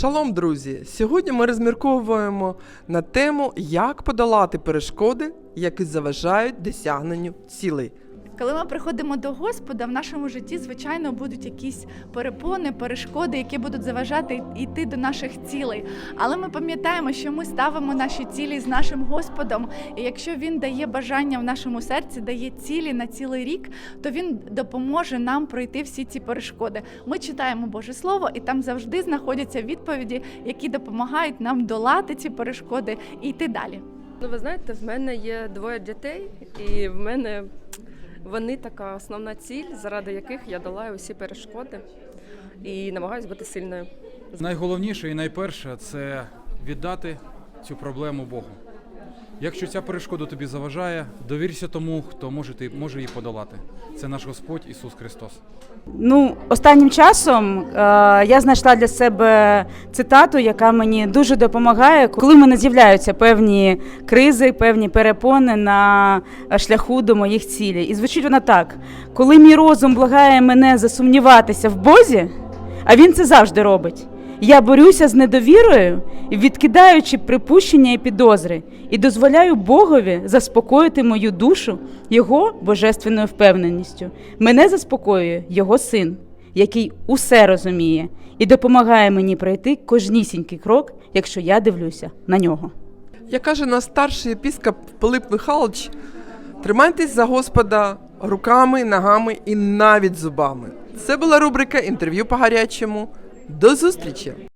Шалом, друзі! Сьогодні ми розмірковуємо на тему, як подолати перешкоди, які заважають досягненню цілей. Коли ми приходимо до Господа, в нашому житті, звичайно, будуть якісь перепони, перешкоди, які будуть заважати йти до наших цілей. Але ми пам'ятаємо, що ми ставимо наші цілі з нашим Господом. І якщо він дає бажання в нашому серці, дає цілі на цілий рік, то він допоможе нам пройти всі ці перешкоди. Ми читаємо Боже Слово, і там завжди знаходяться відповіді, які допомагають нам долати ці перешкоди і йти далі. Ну, ви знаєте, в мене є двоє дітей, і в мене вони така основна ціль, заради яких я долаю усі перешкоди і намагаюся бути сильною. Найголовніше і найперше це віддати цю проблему Богу. Якщо ця перешкода тобі заважає, довірся тому, хто може, ти, може її подолати. Це наш Господь Ісус Христос. Ну, останнім часом е, я знайшла для себе цитату, яка мені дуже допомагає, коли в мене з'являються певні кризи, певні перепони на шляху до моїх цілей. І звучить вона так: коли мій розум благає мене засумніватися в Бозі, а він це завжди робить. Я борюся з недовірою, відкидаючи припущення і підозри, і дозволяю Богові заспокоїти мою душу його божественною впевненістю. Мене заспокоює його син, який усе розуміє і допомагає мені пройти кожнісінький крок, якщо я дивлюся на нього. Як каже наш старший епіскоп Пилип Михайлович, тримайтесь за Господа руками, ногами і навіть зубами. Це була рубрика інтерв'ю по гарячому. До зустрічі!